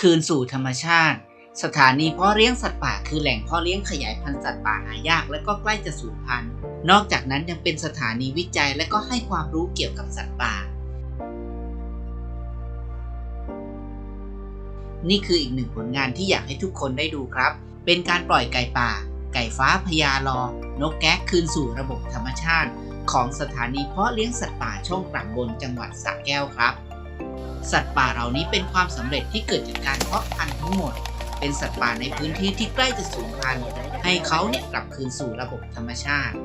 คืนสู่ธรรมชาติ สถานีเพาะเลี้ยงสัตว์ป่าคือแหล่งเพาะเลี้ยงขยายพันธุ์สัตว์ป่าหายากและก็ใกล้จะสูญพันธุ์ นอกจากนั้นยังเป็นสถานีวิจัยและก็ให้ความรู้เกี่ยวกับสัตว์ป่า นี่คืออีกหนึ่งผลงานที่อยากให้ทุกคนได้ดูครับ เป็นการปล่อยไก่ป่า ไก่ฟ้าพญาลอ นกแก๊กคืนสู่ระบบธรรมชาติ ของสถานีเพาะเลี้ยงสัตว์ป่าช่องกลางบนจังหวัดสระแก้วครับ สัตว์ป่าเหล่านี้เป็นความสำเร็จที่เกิดจากการเพาะพันธุ์ทั้งหมด เป็นสัตว์ป่าในพื้นที่ที่ใกล้จะสูญพันธุ์ ให้เขาเนี่ยกลับคืนสู่ระบบธรรมชาติ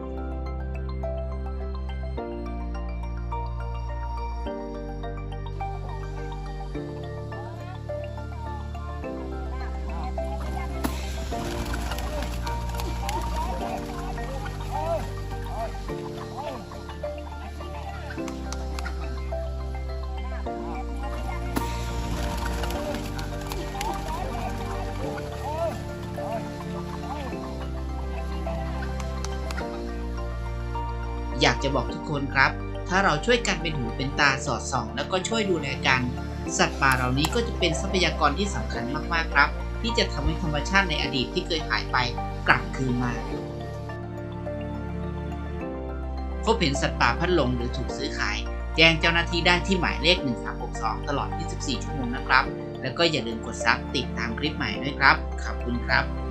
อยากจะบอกทุกคนครับ ถ้าเราช่วยกันเป็นหูเป็นตาสอดส่อง แล้วก็ช่วยดูแลกัน สัตว์ป่าเหล่านี้ก็จะเป็นทรัพยากรที่สำคัญมากๆครับ ที่จะทำให้ธรรมชาติในอดีตที่เคยหายไปกลับคืนมาพบเห็นสัตว์ป่าพัดหลงหรือถูกซื้อขาย แจ้งเจ้าหน้าที่ได้ที่หมายเลข 1362 ตลอด 24 ชั่วโมงนะครับ แล้วก็อย่าลืมกดซับติดตามคลิปใหม่ด้วยครับ ขอบคุณครับ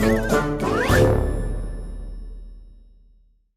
嗯。